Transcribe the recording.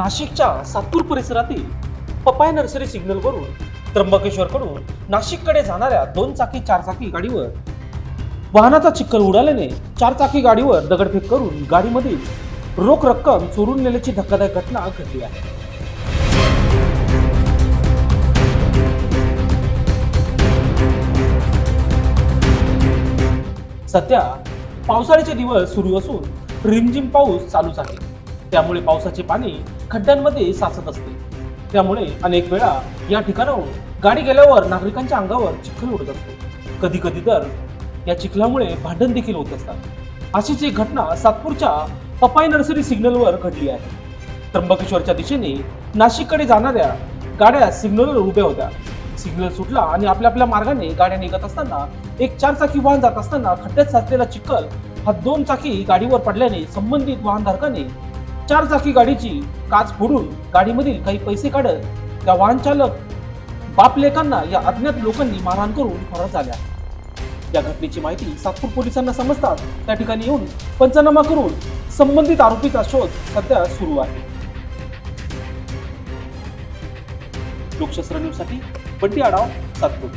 नाशिकच्या सातूर परिसरातील पपाय नर्सरी सिग्नलवरून त्र्यंबकेश्वरकडून नाशिककडे जाणाऱ्या दोन चाकी चारचाकी गाडीवर वाहनाचा चिखल उडाल्याने चारचाकी गाडीवर दगडफेक करून गाडीमधील रोख रक्कम चोरून नेल्याची धक्कादायक घटना घडली आहे. सध्या पावसाळ्याचे दिवस सुरू असून रिमझिम पाऊस चालूच आहे. त्यामुळे पावसाचे पाणी खड्ड्यांमध्ये साचत असते. त्यामुळे अनेक वेळा या ठिकाणाहून गाडी गेल्यावर नागरिकांच्या अंगावर चिखल उडत असतो. कधी कधी तर या चिखलामुळे भांडण देखील होत असतात. अशीच एक घटना सातपूरच्या पपाय नर्सरी सिग्नलवर घडली आहे. त्र्यंबकेश्वरच्या दिशेने नाशिककडे जाणाऱ्या गाड्या सिग्नलवर उभ्या होत्या. सिग्नल सुटला आणि आपल्या आपल्या मार्गाने गाड्या निघत असताना एक चार चाकी वाहन जात असताना खड्ड्यात साचलेला चिखल हा दोन चाकी गाडीवर पडल्याने संबंधित वाहनधारकाने चार चाकी गाडीची काच फोडून गाडीमधील काही पैसे काढत त्या वाहन चालक या अज्ञात लोकांनी मारहाण करून फरार झाल्या. या घटनेची माहिती सातपूर पोलिसांना समजतात त्या ठिकाणी येऊन पंचनामा करून संबंधित आरोपीचा शोध सध्या सुरू आहे. लोकशास्त्र न्यूजसाठी बंटी आढाव सातपूर.